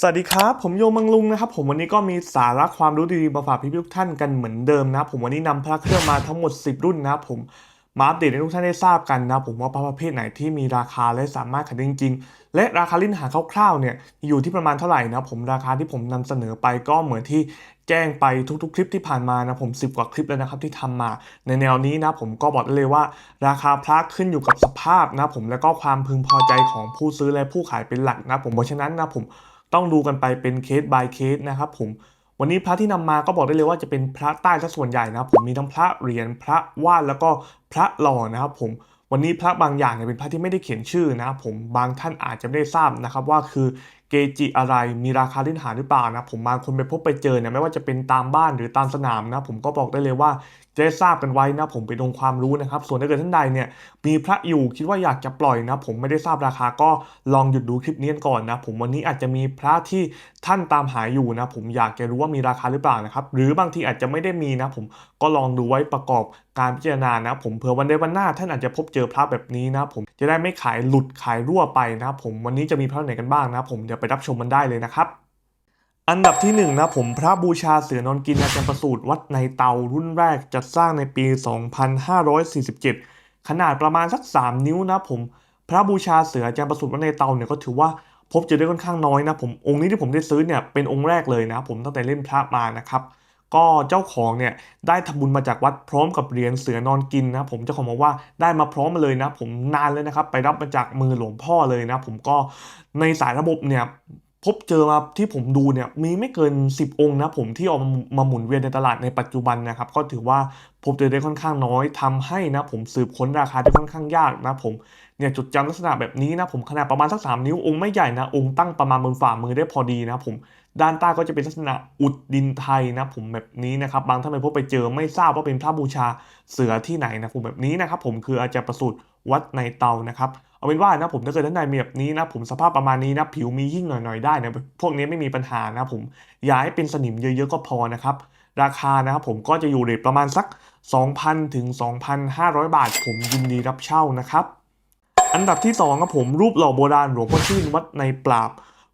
สวัสดีครับ ผมโยมังลุงนะครับ ผมวันนี้ก็มีสาระความรู้ดีๆมาฝากพี่ๆทุกท่านกันเหมือนเดิมนะ ผมวันนี้นำพระเครื่องมาทั้งหมด 10 รุ่นนะผมมาอัปเดตให้ทุกท่านได้ทราบกันนะผมว่าพระประเภทไหนที่มีราคาและสามารถขายได้จริง ๆ และราคาลิ้นหาคร่าวๆเนี่ยอยู่ที่ประมาณเท่าไหร่นะผมราคาที่ผมนำเสนอไปก็เหมือนที่แจ้งไปทุกๆ คลิปที่ผ่านมานะผม 10 กว่าคลิปแล้วนะครับที่ทำมาในแนวนี้นะผมก็บอกได้เลยว่า ราคาพระขึ้นอยู่กับสภาพนะผมแล้วก็ความพึงพอใจของผู้ซื้อและผู้ขายเป็นหลักนะผมเพราะฉะนั้นนะผม ต้องดูกันไปเป็นเคส by เคสนะครับผมวันนี้พระที่นำมาก็บอกได้เลยว่าจะเป็นพระใต้ซะส่วนใหญ่นะครับผมมีทั้งพระเหรียญพระวาดแล้วก็พระหล่อนะครับผมวันนี้พระบางอย่างเนี่ยเป็นพระที่ไม่ได้เขียนชื่อนะครับผมบางท่านอาจจะไม่ได้ทราบนะครับว่าคือเกจิอะไรมีราคาลิ้นหาหรือเปล่านะผมบางคนไปพบไปเจอเนี่ยไม่ว่าจะเป็นตามบ้านหรือตามสนามนะผมก็บอกได้เลยว่า จะได้ทราบกันไว้นะผมเป็นองค์ความรู้นะครับ ส่วนถ้าเกิดท่านใดเนี่ยมีพระอยู่คิดว่าอยากจะปล่อยนะ ผมไม่ได้ทราบราคาก็ลองหยุดดูคลิปนี้ก่อนนะ ผมวันนี้อาจจะมีพระที่ท่านตามหาอยู่นะ ผมอยากจะรู้ว่ามีราคาหรือเปล่านะครับ หรือบางทีอาจจะไม่ได้มีนะ ผมก็ลองดูไว้ประกอบการพิจารณานะ ผมเผื่อวันใดวันหน้าท่านอาจจะพบเจอพระแบบนี้นะ ผมจะได้ไม่ขายหลุดขายรั่วไปนะ ผมวันนี้จะมีพระไหนกันบ้างนะ ผมเดี๋ยวไปรับชมมันได้เลยนะครับ อันดับที่หนึ่งนะผมพระบูชาเสือนอนกินอาจารย์ประสูตรวัดในเตารุ่นแรกจัดสร้างในปี 2547 ขนาดประมาณสัก 3 นิ้วนะผมพระบูชาเสืออาจารย์ประสูตรวัดในเตาเนี่ยก็ถือว่าพบเจอได้ค่อนข้างน้อยนะผมองค์นี้ที่ผมได้ซื้อเนี่ยเป็นองค์แรกเลยนะผมตั้งแต่เล่นพระมานะครับก็เจ้าของเนี่ยได้ทำบุญมาจากวัดพร้อมกับเหรียญเสือนอนกินนะผมเจ้าของบอกว่าได้มาพร้อมมาเลยนะ ผมนานเลยนะครับ ไปรับมาจากมือหลวงพ่อเลยนะ ผมก็ในสายระบบเนี่ย พบเจอมาที่ผมดูเนี่ยมีไม่เกิน 10 องค์นะผมที่ออกมามาหมุนเวียนในตลาดในปัจจุบันนะครับ ก็ถือว่าพบเจอได้ค่อนข้างน้อยทำให้นะผมสืบค้นราคาได้ค่อนข้างยากนะผมเนี่ยจุดจำลักษณะแบบนี้นะผมขนาดประมาณสัก3นิ้วองค์ไม่ใหญ่นะองค์ตั้งประมาณบนฝ่ามือได้พอดีนะผมด้านใต้ก็จะเป็นลักษณะอุดดินไทยนะผมแบบนี้นะครับบางท่านไปพบไปเจอไม่ทราบว่าเป็นพระบูชาเสือที่ไหนนะผมแบบนี้นะครับผมคืออาจารย์ประสูตรวัดในเตานะครับ เอาเป็นว่านะผมถ้าเกิดท่านใดมีแบบนี้นะผมสภาพประมาณนี้นะผิวมียิ่งหน่อยๆได้นะพวกนี้ไม่มีปัญหานะผมอย่าให้เป็นสนิมเยอะๆก็พอนะครับราคานะครับผมก็จะอยู่เรทประมาณสัก 2,000 ถึง 2,500 บาท ผมยินดีรับเช่านะครับ อันดับที่2ครับผมรูปหล่อโบราณหลวงพ่อชื่นวัดในปราบ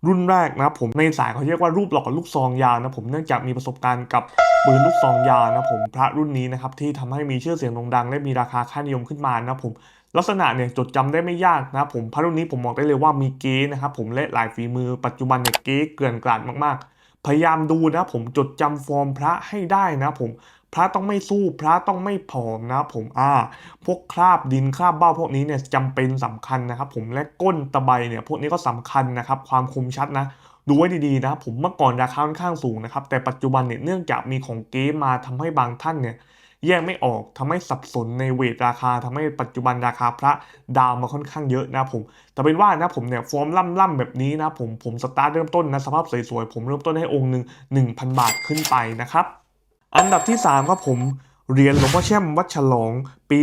รุ่นแรกนะผมในสายเขาเรียกว่ารูปหล่อลูกซองยาวนะผมเนื่องจากมีประสบการณ์กับปืนลูกซองยาวนะผมพระรุ่นนี้นะครับที่ทำให้มีชื่อเสียงโด่งดัง และมีราคาค่านิยมขึ้นมานะผม ลักษณะเนี่ยจดจำได้ไม่ยากนะผมพระรุ่นนี้ผมบอกได้เลยว่ามีเก๊นะครับผมและหลายฝีมือปัจจุบันเนี่ยเก๊เกลื่อนกลาดมากๆ พยายามดูนะผมจดจำฟอร์มพระให้ได้นะผมพระต้องไม่สู้พระต้องไม่ผอมนะผมอ่า พวกคราบดินคราบเบ้าพวกนี้เนี่ยจำเป็นสำคัญนะครับผมและก้นตะไบเนี่ยพวกนี้ก็สำคัญนะครับความคมชัดนะดูไว้ดีๆนะผมเมื่อก่อนราคาค่อนข้างสูงนะครับแต่ปัจจุบันเนี่ยเนื่องจากมีของเก๊มาทำให้บางท่านเนี่ย แยกไม่ออกทำให้สับสนในเวทราคาทำให้ปัจจุบันราคาพระดาวมาค่อนข้างเยอะนะผม แต่เป็นว่านะผมเนี่ยฟอร์มล่ำๆแบบนี้นะผมผมสตาร์ทเริ่มต้นนะสภาพสวยๆผมเริ่มต้นให้องค์หนึ่ง1,000 บาทขึ้นไปนะครับ อันดับที่3ครับผมเหรียญหลวงพ่อแช่มวัดฉลอง ปี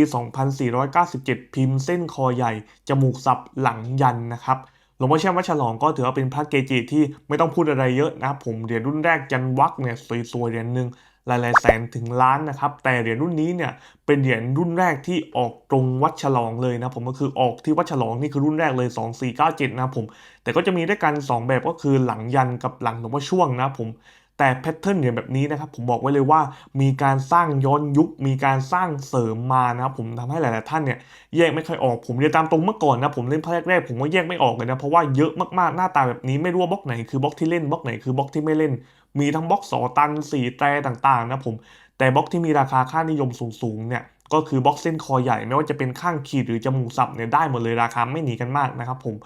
2497 พิมพ์เส้นคอใหญ่ จมูกสับหลังยันนะครับหลวงพ่อแช่มวัดฉลองก็ถือว่าเป็นพระเกจิที่ไม่ต้องพูดอะไรเยอะนะครับผมเหรียญรุ่นแรกจันวักเนี่ยสวยๆเหรียญหนึ่ง หลายๆแสนถึงล้านนะครับ แต่เหรียญรุ่นนี้เนี่ยเป็นเหรียญรุ่นแรกที่ออกตรงวัดฉลองเลยนะผมก็คือออกที่วัดฉลองนี่คือรุ่นแรกเลย 2497 นะผม แต่ก็จะมีด้วยกัน 2 แบบก็คือหลังยันกับหลังหลวงพ่อช่วงนะผม แต่แพทเทิร์นเหรียญแบบนี้นะครับผมบอกไว้เลยว่ามีการสร้างย้อนยุค มีการสร้างเสริมมานะครับผมทำให้หลาย ๆ ท่านเนี่ยแยกไม่ค่อยออกผมเรียนตามตรงเมื่อก่อนนะผมเล่นภาคแรกๆผมว่าแยกไม่ออกเลยนะเพราะว่าเยอะมาก ๆ หน้าตาแบบนี้ไม่รู้ว่าบล็อกไหนคือบล็อกที่เล่นบล็อกไหนคือบล็อกที่ไม่เล่น มีทั้งบล็อกสอตันสีแตรต่าง ๆ นะผมแต่บล็อกที่มีราคาค่านิยมสูง ๆ เนี่ยก็คือบล็อกเส้นคอใหญ่ไม่ว่าจะเป็นข้างขีดหรือจมูกสับเนี่ยได้หมดเลยราคาไม่หนีกันมากนะครับผม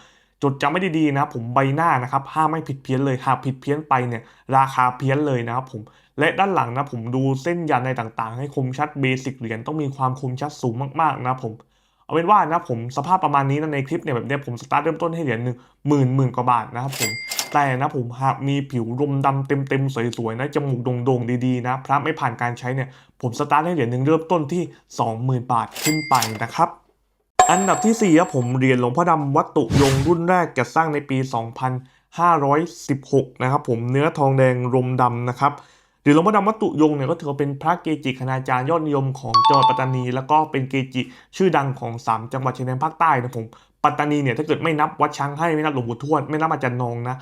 จดจำไม่ดีๆนะผมใบหน้านะครับห้ามไม่ผิดเพี้ยนเลยหากผิดเพี้ยนไปเนี่ยราคาเพี้ยนเลยนะครับผมและด้านหลังนะผมดูเส้นยันในต่างๆ ให้คมชัดเบสิกเหรียญต้องมีความคมชัดสูงมากๆนะผมเอาเป็นว่านะผมสภาพประมาณนี้นะในคลิปเนี่ยแบบเนี้ยผมสตาร์ทเริ่มต้นให้เหรียญหนึ่งหมื่นหมื่นกว่าบาทนะครับผมแต่นะผมหากมีผิวรมดำเต็มๆสวยๆนะจมูกโด่งๆดีๆนะพระไม่ผ่านการใช้เนี่ยผมสตาร์ทให้เหรียญหนึ่งเริ่มต้นที่ 20,000 บาทขึ้นไปนะครับ อันดับที่4ครับผมเหรียญหลวงพ่อดำวัตถุยงรุ่นแรกจัดสร้างในปี 2516 นะครับผมเนื้อทองแดงรมดำนะครับเหรียญหลวงพ่อดำวัตถุยงเนี่ยก็ถือว่าเป็นพระเกจิคณาจารย์ยอดนิยมของจังหวัดปัตตานี แล้วก็เป็นเกจิชื่อดังของ 3 จังหวัดชายแดนภาคใต้นะผมปัตตานีเนี่ยถ้าเกิดไม่นับวัดช้างให้ไม่นับหลวงปู่ทวดไม่นับอาจารย์นองนะ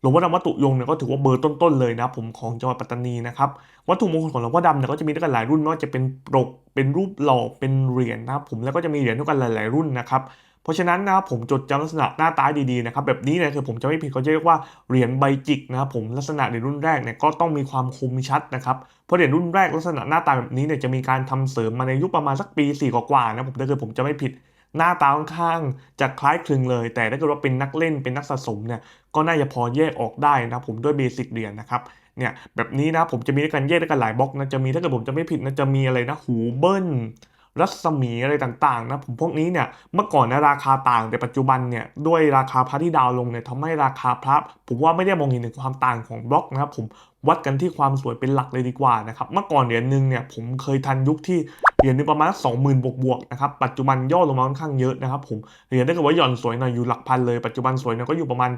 หลวงพ่อดำวัตถุยงเนี่ยก็ถือว่าเบอร์ต้นๆเลยนะผมของจังหวัดปัตตานีนะครับวัตถุมงคลของหลวงพ่อดำเนี่ยก็จะมีด้วยกันหลายรุ่นไม่ว่าจะเป็นปรกเป็นรูปหล่อเป็นเหรียญนะครับผมแล้วก็จะมีเหรียญด้วยกันหลายๆรุ่นนะครับเพราะฉะนั้นนะครับผมจดจำลักษณะหน้าตาดีๆนะครับแบบนี้เนี่ยคือผมจะไม่ผิดเขาจะเรียกว่าเหรียญใบจิกนะครับผมลักษณะเหรียญรุ่นแรกเนี่ยก็ต้องมีความคมชัดนะครับเพราะเหรียญรุ่นแรกลักษณะหน้าตาแบบนี้เนี่ยจะมีการทำเสริมมาในยุคประมาณสักปี4กว่าๆนะผมถ้าเกิดผมจะไม่ผิด หน้าตาค่อนข้างจะคล้ายคลึงเลย แต่ถ้าเกิดว่าเป็นนักเล่นเป็นนักสะสมเนี่ยก็น่าจะพอแยกออกได้นะผมด้วยเบสิกเรียนนะครับเนี่ยแบบนี้นะผมจะมีด้วยกันแยกด้วยกันหลายบล็อกนะจะมีถ้าเกิดผมจะไม่ผิดนะจะมีอะไรนะหูเบิ้ล รัศมีอะไรต่างๆนะผมพวกนี้เนี่ยเมื่อก่อนนะราคาต่างแต่ปัจจุบันเนี่ยด้วยราคาพระที่ดาวลงเนี่ยทำให้ราคาพระผมว่าไม่ได้มองเห็นถึงความต่างของบล็อกนะครับผมวัดกันที่ความสวยเป็นหลักเลยดีกว่านะครับเมื่อก่อนเหรียญหนึ่งเนี่ยผมเคยทันยุคที่เหรียญหนึงประมาณสองหมื่นบวกบวกๆนะครับปัจจุบันย่อลงมาค่อนข้างเยอะนะครับผมเหรียญถ้าเกิดว่าหย่อนสวยหน่อยอยู่หลักพันเลยปัจจุบันสวยเนี่ยก็อยู่ประมาณ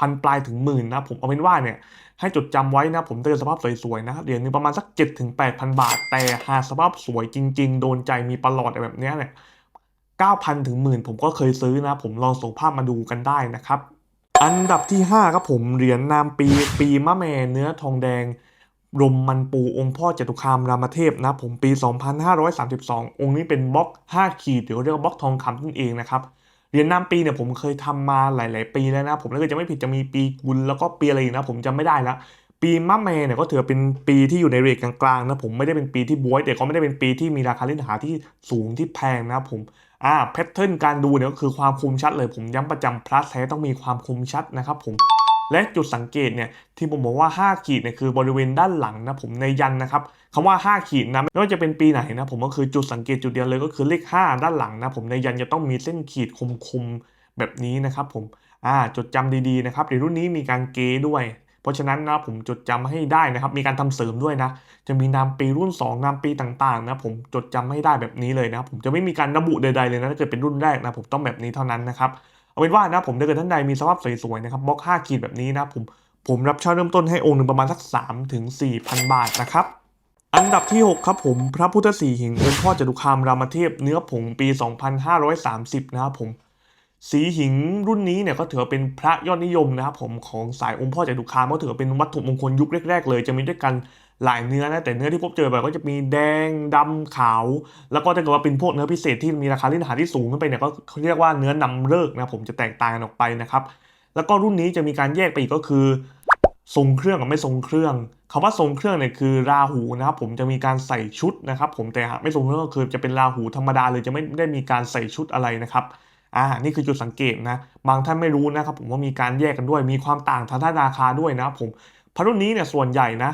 พันปลายถึงหมื่นนะผมเอาเป็นว่าเนี่ยให้จดจำไว้นะผมเตือนสภาพสวยๆนะเหรียญหนึงประมาณสัก7ถึง8,000บาท แต่หาสภาพสวยจริง ๆ โดนใจมีประหลอดอะไรแบบนี้เนี่ย9,000ถึงหมื่นผมก็เคยซื้อนะ ผมลองส่งภาพมาดูกันได้นะครับ อันดับที่ 5 ครับผมเหรียญนามปีปีมะแม่เนื้อทองแดงรมมันปูองค์พ่อจตุคามรามเทพนะผมปี 2532 องค์นี้เป็นบล็อก 5 ขีดหรือเรียกว่าบล็อกทองคำนั่นเองนะครับ เหรียญนาปีเนี่ยผมเคยทำมาหลาย ๆ ปีแล้วนะ ผมถ้าเกิดจะไม่ผิดจะมีปีกุลแล้วก็ปีอะไรอีกนะผมจำไม่ได้ละปีมะเมเนี่ยก็ถือเป็นปีที่อยู่ในเรทกลาง ๆ นะผมไม่ได้เป็นปีที่บวยแต่ก็ไม่ได้เป็นปีที่มีราคาเล่นหาที่สูงที่แพงนะผมอ่าแพทเทิร์นการดูเนี่ยก็คือความคมชัดเลยผมย้ำประจำพลัสแท้ต้องมีความคมชัดนะครับผม และจุดสังเกตเนี่ยที่ผมบอกว่า 5 ขีดเนี่ยคือบริเวณด้านหลังนะผมในยันนะครับคำว่า 5 ขีดนะไม่ว่าจะเป็นปีไหนนะผมก็คือจุดสังเกตจุดเดียวเลยก็คือเลข 5 ด้านหลังนะผมในยันจะต้องมีเส้นขีดคมๆแบบนี้นะครับผมอ่าจดจำดีๆนะครับในรุ่นนี้มีการเกด้วย เพราะฉะนั้นนะผมจดจำให้ได้นะครับมีการทำเสริมด้วยนะ จะมีนามปีรุ่น 2 นามปีต่างๆนะผมจดจำให้ได้แบบนี้เลยนะผมจะไม่มีการระบุใดๆเลยนะถ้าเกิดเป็นรุ่นแรกนะผมต้องแบบนี้เท่านั้นนะครับ เอาเป็นว่านะผมถ้าเกิดท่านใดมีสภาพสวยๆนะครับบล็อก5ขีดแบบนี้นะผมผมรับเช่าเริ่มต้นให้องค์หนึ่งประมาณสัก3ถึง4,000 บาทนะครับอันดับที่ 6 ครับผมพระพุทธสีหิงองค์พ่อจตุคามรามเทพเนื้อผงปี 2530 นะครับผมสีหิงรุ่นนี้เนี่ยก็ถือเป็นพระยอดนิยมนะครับผมของสายองค์พ่อจตุคามก็ถือเป็นวัตถุมงคลยุคแรก ๆ เลยจะมีด้วยกัน หลายเนื้อนะแต่เนื้อที่พบเจอแบบก็จะมีแดงดำขาว แล้วก็ถ้าเกิดว่าเป็นพวกเนื้อพิเศษที่มีราคาที่หาที่สูงขึ้นไปเนี่ยก็เขาเรียกว่าเนื้อนำเลิกนะผมจะแตกต่างกันออกไปนะครับ แล้วก็รุ่นนี้จะมีการแยกไปอีกก็คือ ทรงเครื่องกับไม่ทรงเครื่องคำว่าทรงเครื่องเนี่ยคือราหูนะครับผมจะมีการใส่ชุดนะครับ ผมแต่ไม่ทรงเครื่องก็คือจะเป็นราหูธรรมดาเลยจะไม่ได้มีการใส่ชุดอะไรนะครับอ่า นี่คือจุดสังเกตนะ บางท่านไม่รู้นะครับผมว่ามีการแยกกันด้วย มีความต่างทางด้านราคาด้วยนะครับผมพระรุ่นนี้เนี่ยส่วนใหญ่นะ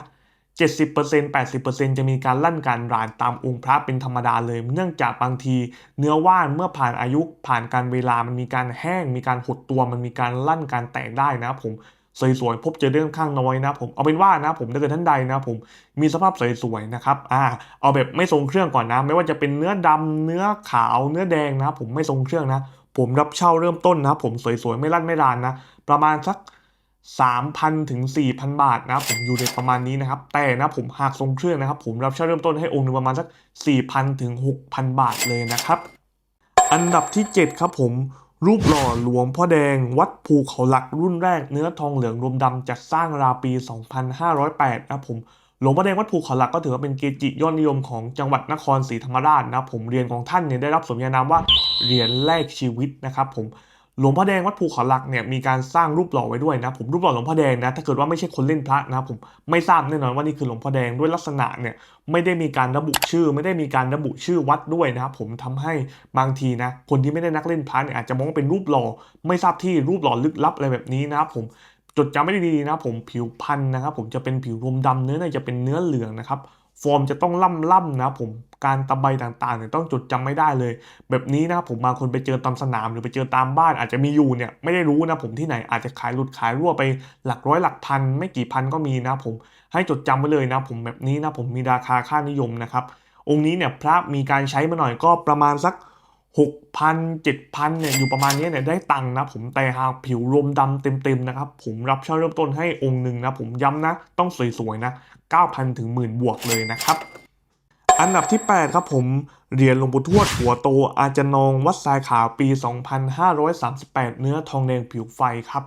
70% 80%จะมีการลั่นการรานตามองค์พระเป็นธรรมดาเลย เนื่องจากบางที เนื้อว่านเมื่อผ่านอายุผ่านการเวลามันมีการแห้ง มีการหดตัวมันมีการลั่นการแตกได้นะครับผมสวยๆพบเจอได้ค่อนข้างน้อยนะผมเอาเป็นว่านะผมถ้าเกิดท่านใดนะผมมีสภาพสวยๆนะครับอ่าเอาแบบไม่ทรงเครื่องก่อนนะ ไม่ว่าจะเป็นเนื้อดำเนื้อขาวเนื้อแดงนะ ผมไม่ทรงเครื่องนะ ผมรับเช่าเริ่มต้นนะ ผมสวยๆไม่ลั่นไม่รานนะ ประมาณสัก 3,000 ถึง 4,000 บาทนะผมอยู่ในประมาณนี้นะครับ แต่นะผมหากทรงเครื่องนะครับ ผมรับเช่าเริ่มต้นให้องค์นึงประมาณสัก 4,000 ถึง 6,000 บาทเลยนะครับ อันดับที่ 7 ครับผมรูปหล่อหลวงพ่อแดง วัดภูเขาหลักรุ่นแรกเนื้อทองเหลืองรวมดำจัดสร้างราวปี 2508 นะครับผมหลวงพ่อแดงวัดภูเขาหลักก็ถือว่าเป็นเกจิยอดนิยมของจังหวัดนครศรีธรรมราชนะผมเรียนของท่านเนี่ยได้รับสมญานามว่าเหรียญแรกชีวิตนะครับผม หลวงพ่อแดงวัดภูเขาหลักเนี่ยมีการสร้างรูปหล่อไว้ด้วยนะผมรูปหล่อหลวงพ่อแดงนะถ้าเกิดว่าไม่ใช่คนเล่นพระนะผมไม่ทราบแน่นอนว่านี่คือหลวงพ่อแดงด้วยลักษณะเนี่ยไม่ได้มีการระบุชื่อ ไม่ได้มีการระบุชื่อวัดด้วยนะครับผมทำให้บางทีนะคนที่ไม่ได้นักเล่นพระเนี่ยอาจจะมองว่าเป็นรูปหล่อไม่ทราบที่รูปหล่อลึกลับอะไรแบบนี้นะครับผมจดจำไม่ได้ดีนะผมผิวพันธุ์นะครับผมจะเป็นผิวรวมดำเนื้อในจะเป็นเนื้อเหลืองนะครับ ฟอร์มจะต้องล่ำล่ำนะผมการตะใบต่างๆเนี่ยต้องจดจำไม่ได้เลย แบบนี้นะผมบางคนไปเจอตามสนามหรือไปเจอตามบ้านอาจจะมีอยู่เนี่ยไม่ได้รู้นะผมที่ไหนอาจจะขายหลุดขายรั่วไปหลักร้อยหลักพัน ไม่กี่พันก็มีนะผมให้จดจำไว้เลยนะผมแบบนี้นะผมมีราคาค่านิยมนะครับองค์นี้เนี่ยพระมีการใช้มาหน่อยก็ประมาณสัก 6,000 7,000เนี่ยอยู่ประมาณนี้เนี่ยได้ตังค์นะผมแต่หากผิวรวมดำเต็มๆนะครับผมรับเช่าเริ่มต้นให้องค์หนึ่งนะผมย้ำนะต้องสวยๆนะ 9,000 ถึงหมื่นบวกเลยนะครับอันดับที่ 8 ครับผมเหรียญหลวงปู่ทวดหัวโตอาจารย์นองวัดทรายขาวปี 2538 เนื้อทองแดงผิวไฟครับ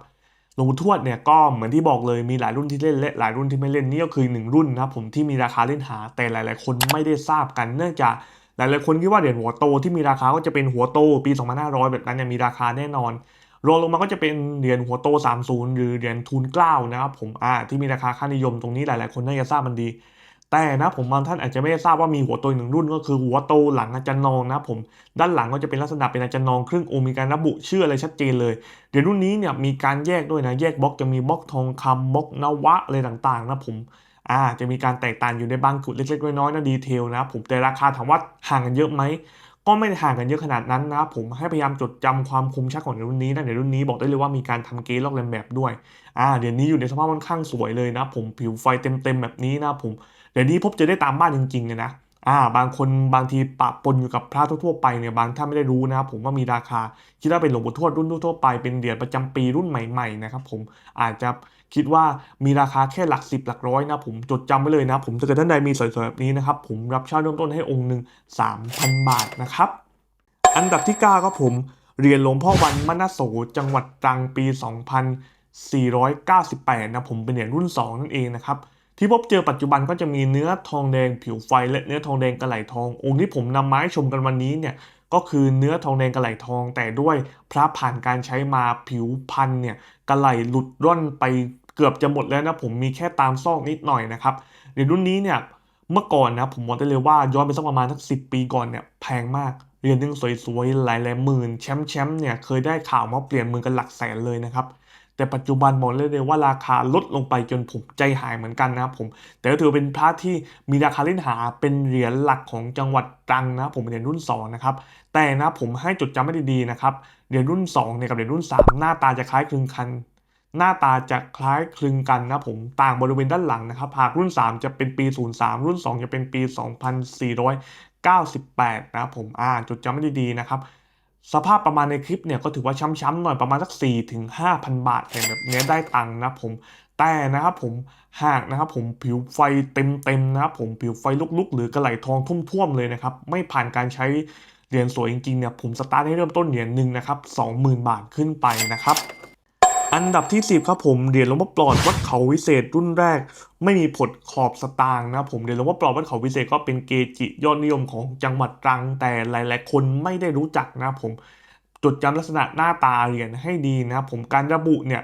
ลวงปู่ทวดเนี่ยก็เหมือนที่บอกเลยมีหลายรุ่นที่เล่นและหลายรุ่นที่ไม่เล่นนี่ก็คือหนึ่งรุ่นนะผมที่มีราคาเล่นหาแต่หลาย ๆ คนไม่ได้ทราบกันเนื่องจาก หลายๆคนคิดว่าเหรียญหัวโตที่มีราคาก็จะเป็นหัวโตปี 2500 แบบนั้นเนี่ยมีราคาแน่นอนรองลงมาก็จะเป็นเหรียญหัวโต 30 หรือเหรียญทูนเกล้านะครับผมอ่าที่มีราคาค่านิยมตรงนี้หลายๆ คนน่าจะทราบมันดี แต่นะผมบางท่านอาจจะไม่ได้ทราบว่ามีหัวโตหนึ่งรุ่นก็คือหัวโตหลังอาจารย์นองนะครับผมด้านหลังก็จะเป็นลักษณะเป็นอาจารย์นองครึ่งองค์มีการระบุชื่ออะไรชัดเจนเลยเดี๋ยวรุ่นนี้เนี่ยมีการแยกด้วยนะแยกบล็อกจะมีบล็อกทองคำบล็อกนวะอะไรต่างๆนะผม อ่าจะมีการแตกต่างอยู่ในบางจุดเล็กๆน้อยๆนะดีเทลนะผมแต่ราคาถามว่าห่างกันเยอะไหมก็ไม่ได้ห่างกันเยอะขนาดนั้นนะผมให้พยายามจดจำความคุ้มชัดของในรุ่นนี้นะในรุ่นนี้บอกได้เลยว่ามีการทำเกลอกเลียนแบบด้วยอ่าเดี๋ยวนี้อยู่ในสภาพค่อนข้างสวยเลยนะ ผมผิวไฟเต็มๆแบบนี้นะผมเดี๋ยวนี้พบเจอได้ตามบ้านจริงๆเลยนะอ่าบางคนบางทีปะปนอยู่กับพระทั่วๆไปเนี่ยบางท่านไม่ได้รู้นะผมว่ามีราคาคิดว่าเป็นหลวงปู่ทวดรุ่นทั่วๆไปเป็นเหรียญประจำปีรุ่นใหม่ๆนะครับผมอาจจะ คิดว่ามีราคาแค่หลักสิบหลักร้อยนะผมจดจำไว้เลยนะ ผมถ้าเกิดท่านใดมีสวยๆแบบนี้นะครับ ผมรับเช่าเริ่มต้นให้องค์หนึ่ง3,000 บาทนะครับ อันดับที่ 9ครับผมเหรียญหลวงพ่อวันมณโสจังหวัดตรังปี 2498 นะผมเป็นเหรียญรุ่น 2 นั่นเองนะครับที่พบเจอปัจจุบันก็จะมีเนื้อทองแดงผิวไฟและเนื้อทองแดงกระไหลทอง องค์ที่ผมนำมาให้ชมกันวันนี้เนี่ยก็คือเนื้อทองแดงกระไหลทอง แต่ด้วยพระผ่านการใช้มาผิวพันเนี่ยกระไหลหลุดร่อนไป เกือบจะหมดแล้วนะผมมีแค่ตามซอกนิดหน่อยนะครับเหรียญรุ่นนี้เนี่ยเมื่อก่อนนะผมบอกได้เลยว่าย้อนไปสักประมาณสักสิปีก่อนเนี่ยแพงมากเหรียญหนึ่งสวยๆหลายๆหมื่นแชมป์แชมป์เนี่ยเคยได้ข่าวมาเปลี่ยนมือกันหลักแสนเลยนะครับแต่ปัจจุบันบอกเลยเลยว่าราคาลดลงไปจนผมใจหายเหมือนกันนะครับผม แต่ก็ถือเป็นพระที่มีราคาเล่นหาเป็นเหรียญหลักของจังหวัดตรังนะผมเป็นเหรียญรุ่น2นะครับแต่นะผมให้จดจำไม่ได้ดีนะครับเหรียญรุ่น2เนี่ยกับเหรียญรุ่น 3 หน้าตาจะคล้ายคลึงกัน หน้าตาจะคล้ายคลึงกันนะผมต่างบริเวณด้านหลังนะครับหากรุ่น 3 จะเป็นปี 03 รุ่น 2 จะเป็นปี 2498 นะครับผมอ่าจดจำไม่ด้ดีนะครับสภาพประมาณในคลิปเนี่ยก็ถือว่าช้ำๆหน่อยประมาณสัก4ถึง5,000 บาทแต่แบบนี้ได้ตังค์นะผมแต่นะครับผมหากนะครับผมผิวไฟเต็มๆนะครับผมผิวไฟลุกๆ หรือกระไหลทองท่วมๆเลยนะครับไม่ผ่านการใช้เหรียญสวยจริงๆเนี่ยผมสตาร์ทให้เริ่มต้นเหรียญหนึ่งนะครับ20,000 บาทขึ้นไปนะครับ อันดับที่ 10 ครับผมเหรียญหลวงพ่อปลอดวัดเขาวิเศษรุ่นแรก ไม่มีผดขอบสตางค์นะผมเหรียญหลวงพ่อปลอดวัดเขาวิเศษก็เป็นเกจิยอดนิยมของจังหวัดตรังแต่หลายๆ คนไม่ได้รู้จักนะผมจดจำลักษณะหน้าตาเหรียญให้ดีนะผมการระบุเนี่ย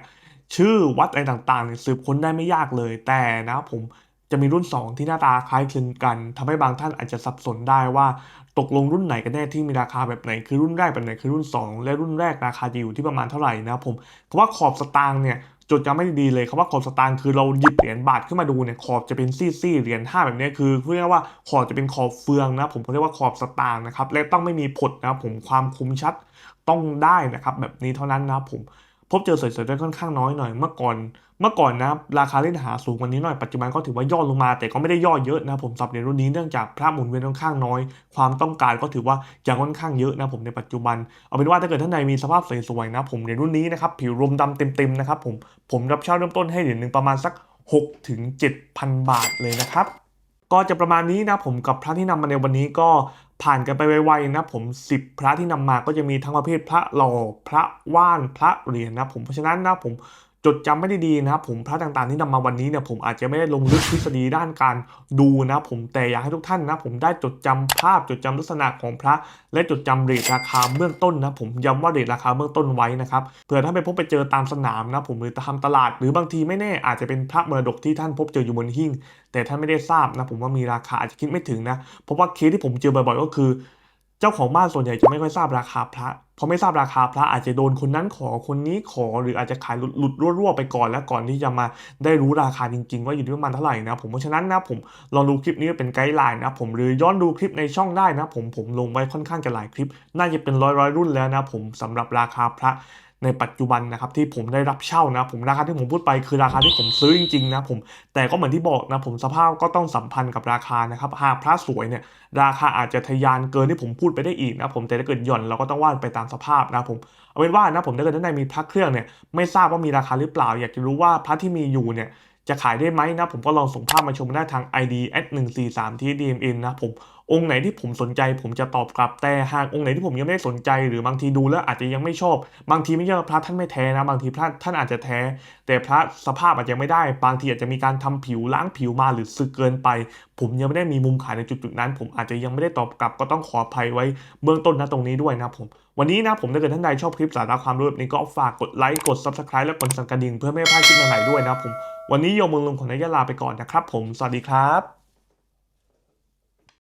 ชื่อวัดอะไรต่างๆเนี่ยสืบค้นได้ไม่ยากเลยแต่นะผม จะมีรุ่น 2 ที่หน้าตาคล้ายคลึงกันทำให้บางท่านอาจจะสับสนได้ว่าตกลงรุ่นไหนกันแน่ที่มีราคาแบบไหนคือรุ่นแรกแบบไหนคือรุ่น 2 และรุ่นแรกราคาจะอยู่ที่ประมาณเท่าไหร่นะผมคำว่าขอบสตางค์เนี่ยจดจำไม่ดีเลยคำว่าขอบสตางค์คือเราหยิบเหรียญบาทขึ้นมาดูเนี่ยขอบจะเป็นซี่ๆเหรียญ5แบบนี้คือพูดง่ายว่าขอบจะเป็นขอบเฟืองนะผมเรียกว่าขอบสตางค์นะครับและต้องไม่มีผดนะผมความคมชัดต้องได้นะครับแบบนี้เท่านั้นนะผมพบเจอสวยๆได้ค่อนข้างน้อยหน่อยเมื่อก่อน เมื่อก่อนนะราคาเล่นหาสูงกว่านี้หน่อยปัจจุบันก็ถือว่าย่อลงมา แต่ก็ไม่ได้ย่อเยอะนะผมสับในรุ่นนี้เนื่องจากพระหมุนเวียนค่อนข้างน้อย ความต้องการก็ถือว่ายังค่อนข้างเยอะนะผมในปัจจุบัน เอาเป็นว่าถ้าเกิดท่านใดมีสภาพสวยๆนะผมในรุ่นนี้นะครับผิวรวมดำเต็มๆนะครับผมผมรับเช่าเริ่มต้นให้เหรียญหนึ่งประมาณสัก6ถึง7,000 บาทเลยนะครับก็จะประมาณนี้นะผมกับพระที่นำมาในวันนี้ก็ผ่านกันไปไวๆนะผม 10 พระที่นำมาก็จะมีทั้งประเภทพระหล่อพระว่านพระเหรียญนะผมเพราะฉะนั้นนะผม จดจำไม่ได้ดีนะครับผมพระต่างๆที่นำมาวันนี้เนี่ยผมอาจจะไม่ได้ลงลึกทฤษฎีด้านการดูนะผมแต่อยากให้ทุกท่านนะผมได้จดจำภาพจดจำลักษณะของพระ และจดจำเรทราคาเบื้องต้นนะผมย้ำว่าเรทราคาเบื้องต้นไว้นะครับเผื่อท่านไปพบไปเจอตามสนามนะผมหรือตามตลาด หรือบางทีไม่แน่อาจจะเป็นพระมรดกที่ท่านพบเจออยู่บนหิ้งแต่ท่านไม่ได้ทราบนะผมว่ามีราคาอาจจะคิดไม่ถึงนะเพราะว่าเคสที่ผมเจอบ่อยๆก็คือ เจ้าของบ้านส่วนใหญ่จะไม่ค่อยทราบราคาพระพอไม่ทราบราคาพระอาจจะโดนคนนั้นขอคนนี้ขอหรืออาจจะขายหลุดรั่วๆไปก่อนแล้วก่อนที่จะมาได้รู้ราคาจริง ๆ ว่าอยู่ที่ประมาณเท่าไหร่นะผมเพราะฉะนั้นนะผมลองดูคลิปนี้เป็นไกด์ไลน์นะผมหรือย้อนดูคลิปในช่องได้นะผมผมลงไว้ค่อนข้างจะหลายคลิป น่าจะเป็นร้อยร้อยๆรุ่นแล้วนะผมสำหรับราคาพระ ในปัจจุบันนะครับที่ผมได้รับเช่านะผมราคาที่ผมพูดไปคือราคาที่ผมซื้อจริงๆนะผมแต่ก็เหมือนที่บอกนะผมสภาพก็ต้องสัมพันธ์กับราคานะครับหากพระสวยเนี่ยราคาอาจจะทะยานเกินที่ผมพูดไปได้อีกนะผมแต่ถ้าเกิดหย่อนเราก็ต้องว่าไปตามสภาพนะผมเอาเป็นว่านะผมถ้าเกิดท่านใดมีพระเครื่องเนี่ยไม่ทราบว่ามีราคาหรือเปล่า อยากจะรู้ว่าพระที่มีอยู่เนี่ย จะขายได้ไหมนะผมก็ลองส่งภาพมาชมได้ทาง ID at 1 4 3 t dmn นะผมองค์ไหนที่ผมสนใจผมจะตอบกลับแต่หากองค์ไหนที่ผมยังไม่ได้สนใจ หรือบางทีดูแล้วอาจจะยังไม่ชอบ บางทีไม่ใช่พระท่านไม่แท้นะ บางทีพระท่านอาจจะแท้ แต่พระสภาพอาจจะไม่ได้ บางทีอาจจะมีการทำผิวล้างผิวมาหรือสึกเกินไป ผมยังไม่ได้มีมุมขายในจุดๆนั้น ผมอาจจะยังไม่ได้ตอบกลับก็ต้องขออภัยไว้เบื้องต้นนะตรงนี้ด้วยนะผมวันนี้นะผมถ้าเกิดท่านใดชอบคลิปสาระความรู้แบบนี้ก็ฝากกดไลค์กด subscribe และกดสั่นกระดิ่งเพื่อไม่ให้พลาดคลิปใหม่ๆด้วยนะผม วันนี้โยมเมืองลุงของนายยาลาไปก่อนนะครับ ผม สวัสดีครับ